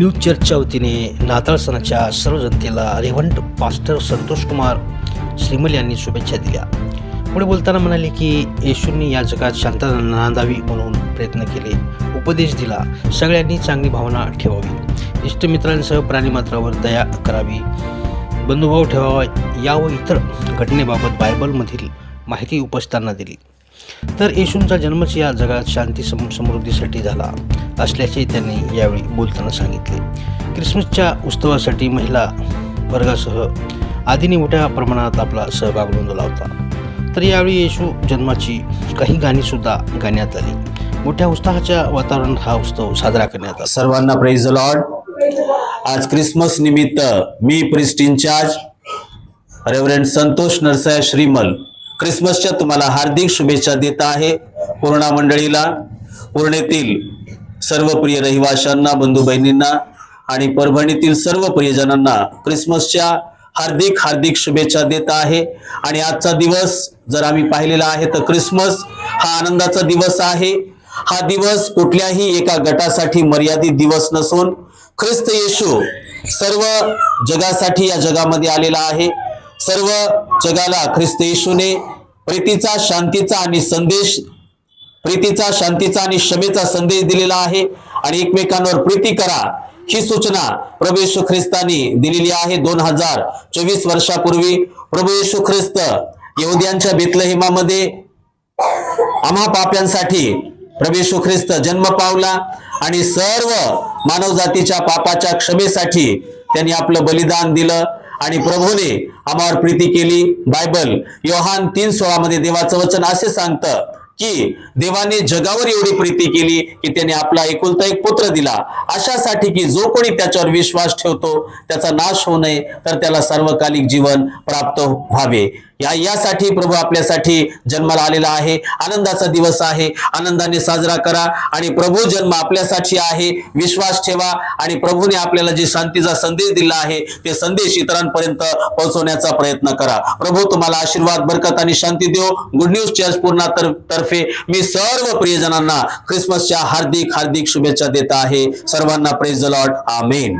News चर्चच्या वतीने नाताळ सणाच्या सर्व जनतेला रेव्हंट पास्टर संतोष कुमार श्रीमल यांनी शुभेच्छा दिल्या. पुढे बोलताना म्हणाले की येशूंनी या जगात शांतता नांदावी म्हणून प्रयत्न केले. उपदेश दिला. सगळ्यांनी चांगली भावना ठेवावी. इष्टमित्रांसह प्राणीमात्रावर दया करावी. बंधुभाव ठेवावा. या व इतर घटनेबाबत बायबलमधील माहिती उपस्थितांना दिली. तर येशूंचा जन्मच या जगात शांती सम समृद्धीसाठी झाला असल्याचे त्यांनी यावेळी बोलताना सांगितले. ख्रिसमसच्या उत्सवासाठी महिला वर्गासह आदीने मोठ्या प्रमाणात आपला सहभाग नोंदवला होता. तर यावेळी येशू जन्माची काही गाणीसुद्धा गाण्यात आली. मोठ्या उत्साहाच्या वातावरणात हा उत्सव साजरा करण्यात आला. सर्वांना प्रेज द लॉर्ड आज क्रिसमस निमित्त मी priest in-charge reverend Santosh Narsay Shrimal क्रिसमसच्या तुम्हाला हार्दिक शुभेच्छा देत आहे पूर्णा मंडळीला. पूर्णेतील सर्व प्रिय रहिवाशांना बंधू बहिणींना आणि परभणीतील सर्व प्रियजनांना क्रिसमसच्या हार्दिक हार्दिक शुभेच्छा देत आहे. आणि आजचा दिवस जर आम्ही पाहिलेला आहे तर क्रिसमस हा आनंदाचा दिवस आहे. हा दिवस कुठल्याही एका गटासाठी मर्यादित दिवस नसून ख्रिस्त येशू सर्व जगासाठी या जगामध्ये आलेला आहे. सर्व जगाला ख्रिस्त येशूने प्रीतीचा शांतीचा आणि संदेश प्रीतीचा शांतीचा आणि क्षमेचा संदेश दिलेला आहे. आणि एकमेकांवर प्रीती करा ही सूचना प्रभू येशू ख्रिस्तानी दिलेली आहे. दोन हजार चोवीस वर्षापूर्वी प्रभू येशू ख्रिस्त यहुद्यांच्या बेतलहिमामध्ये आम्हा पाप्यांसाठी प्रभू येशू ख्रिस्त जन्म पावला आणि सर्व मानव जातीच्या पापाच्या क्षमेसाठी त्यांनी आपलं बलिदान दिलं. आणि प्रभूने आम्हावर प्रीती केली. बायबल योहान तीन सोळा मध्ये देवाचं वचन असे सांगतं की देवाने जगावर एवढी प्रीती केली की त्याने आपला एकुलता एक पुत्र दिला. अशासाठी की जो कोणी त्याच्यावर विश्वास ठेवतो त्याचा नाश होऊ नये तर त्याला सर्वकालिक जीवन प्राप्त व्हावे. या यासाठी प्रभू आपल्यासाठी जन्माला आलेला आहे. आनंदाचा दिवस आहे. आनंदाने साजरा करा आणि प्रभू जन्म आपल्यासाठी आहे. विश्वास ठेवा आणि प्रभूने आपल्याला जे शांतीचा संदेश दिला आहे ते संदेश इतरांपर्यंत पोहोचवण्याचा प्रयत्न करा. प्रभू तुम्हाला आशीर्वाद बरकत आणि शांती देव. गुड न्यूज चर्च पूर्णा तर्फे मी सर्व प्रियजनांना ख्रिसमसच्या हार्दिक हार्दिक शुभेच्छा देत आहे. सर्वांना प्रेज द लॉर्ड आमेन